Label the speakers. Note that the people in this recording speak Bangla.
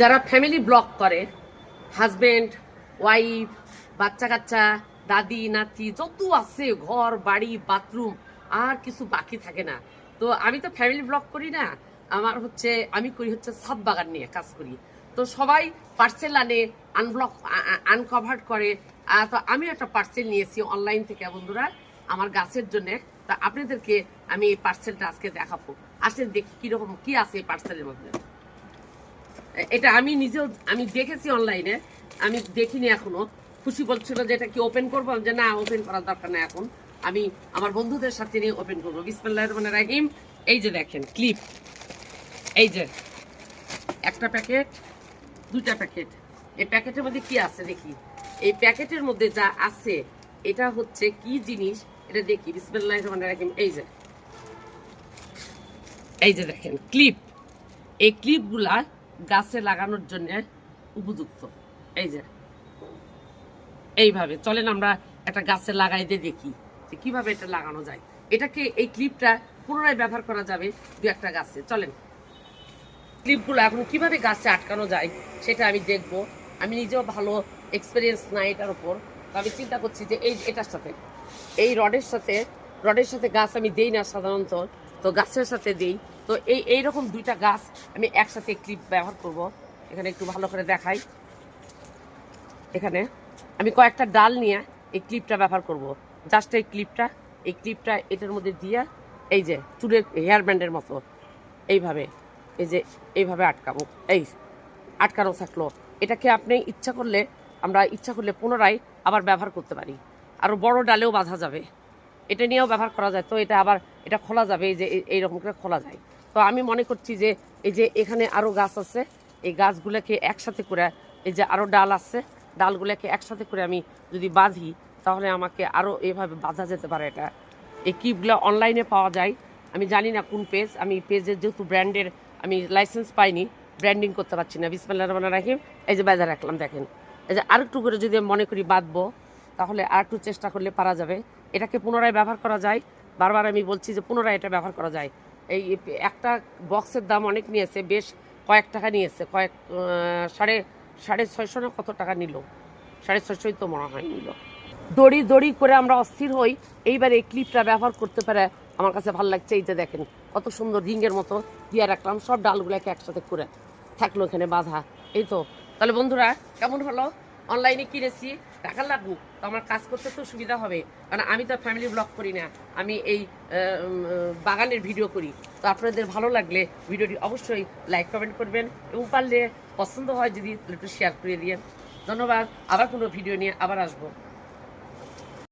Speaker 1: যারা ফ্যামিলি ব্লগ করে হাজবেন্ড ওয়াইফ বাচ্চা কাচ্চা দাদি, নাতি, যত আছে, ঘর, বাড়ি বাথরুম আর কিছু বাকি থাকে না। তো আমি তো ফ্যামিলি ব্লগ করি না, আমার হচ্ছে, আমি করি হচ্ছে সাত বাগান নিয়ে কাজ করি। তো সবাই পার্সেল আনে আনব্লক আনকভার্ড করে। তো আমি একটা পার্সেল নিয়েছি অনলাইন থেকে, বন্ধুরা, আমার গাছের জন্য। তা আপনাদেরকে আমি এই পার্সেলটা আজকে দেখাবো। আসলে দেখি কীরকম, কি আছে এই পার্সেলের মধ্যে? এটা আমি নিজেও, আমি দেখেছি অনলাইনে আমি দেখিনি এখনও। খুশি বলছিল যে এটা কি ওপেন করব? যে না ওপেন করার দরকার না এখন। আমি আমার বন্ধুদের সাথে নিয়ে ওপেন করব। বিসমিল্লাহ রহমান রাহিম। এই যে দেখেন ক্লিপ এই যে, একটা প্যাকেট দুটা প্যাকেট এই প্যাকেটের মধ্যে কি আছে দেখি? এই প্যাকেটের মধ্যে যা আছে, এটা হচ্ছে কি জিনিস? এটা দেখি, বিসমিল্লাহ রহমান রাহিম। এই যে এই যে দেখেন ক্লিপ এই ক্লিপগুলা গাছে লাগানোর জন্য উপযুক্ত। এই যে। এইভাবে। চলেন আমরা একটা গাছে লাগাই দিয়ে দেখি যে কীভাবে এটা লাগানো যায়। এটাকে এই ক্লিপটা পুনরায় ব্যবহার করা যাবে দু একটা গাছে। চলেন। ক্লিপগুলো এখন কীভাবে গাছে আটকানো যায় সেটা আমি দেখব। আমি নিজেও ভালো এক্সপিরিয়েন্স নাই এটার উপর। তো আমি চিন্তা করছি যে এই এটার সাথে, এই রডের সাথে রডের সাথে গাছ আমি দেই না সাধারণত। তো গাছের সাথে দেই। তো এই, এইরকম দুইটা গাছ আমি একসাথে ক্লিপ ব্যবহার করব। এখানে একটু ভালো করে দেখাই। এখানে আমি কয়েকটা ডাল নিয়ে এই ক্লিপটা ব্যবহার করব। জাস্ট এই ক্লিপটা এই ক্লিপটা এটার মধ্যে দিয়ে এই যে চুলের হেয়ার ব্যান্ডের মতো এইভাবে, এই যে এইভাবে আটকাবো। এই আটকানো থাকল। এটাকে আপনি ইচ্ছা করলে, আমরা ইচ্ছা করলে পুনরায় আবার ব্যবহার করতে পারি। আরও বড় ডালেও বাঁধা যাবে। এটা নিয়েও ব্যবহার করা যায়। তো এটা আবার, এটা খোলা যাবে, এই যে এই- এইরকম করে খোলা যায়। তো আমি মনে করছি যে, এই যে এখানে আরও গাছ আছে, এই গাছগুলোকে একসাথে করে, এই যে আরও ডাল আছে, ডালগুলোকে একসাথে করে আমি যদি বাঁধি, তাহলে আমাকে আরও এভাবে বাঁধা যেতে পারে এটা। এই কিপগুলো অনলাইনে পাওয়া যায়। আমি জানি না কোন পেজ, আমি পেজের যেহেতু ব্র্যান্ডের আমি লাইসেন্স পাইনি, ব্র্যান্ডিং করতে পারছি না। বিসমিল্লাহ রহমান রাহিম। এই যে বাজার রাখলাম, দেখেন। এই যে আরেকটু করে যদি আমি মনে করি বাঁধবো, তাহলে আর একটু চেষ্টা করলে পারা যাবে। এটাকে পুনরায় ব্যবহার করা যায়। বারবার আমি বলছি যে পুনরায় এটা ব্যবহার করা যায়। এই একটা বক্সের দাম অনেক নিয়েছে, বেশ কয়েক টাকা নিয়েছে, কয়েক সাড়ে সাড়ে ছয়শো না কত টাকা নিল? সাড়ে ছয়শোই তো মনে হয় নিল। দড়ি দড়ি করে আমরা অস্থির হই। এইবার এই ক্লিপটা ব্যবহার করতে পারে আমার কাছে ভালো লাগছে এই যে দেখেন, কত সুন্দর রিংয়ের মতো দিয়ে রাখলাম। সব ডালগুলোকে একসাথে করে থাকল এখানে বাধা। এই তো। তাহলে বন্ধুরা, কেমন হলো? অনলাইনে কিনেছি, টাকা লাগুক তো আমার কাজ করতে তো সুবিধা হবে। কারণ আমি তো ফ্যামিলি ব্লগ করি না, আমি এই বাগানের ভিডিও করি। তো আপনাদের ভালো লাগলে ভিডিওটি অবশ্যই লাইক কমেন্ট করবেন এবং পারলে পছন্দ হয় যদি একটু শেয়ার করে দিয়ে ধন্যবাদ, আবার কোনো ভিডিও নিয়ে আবার আসব।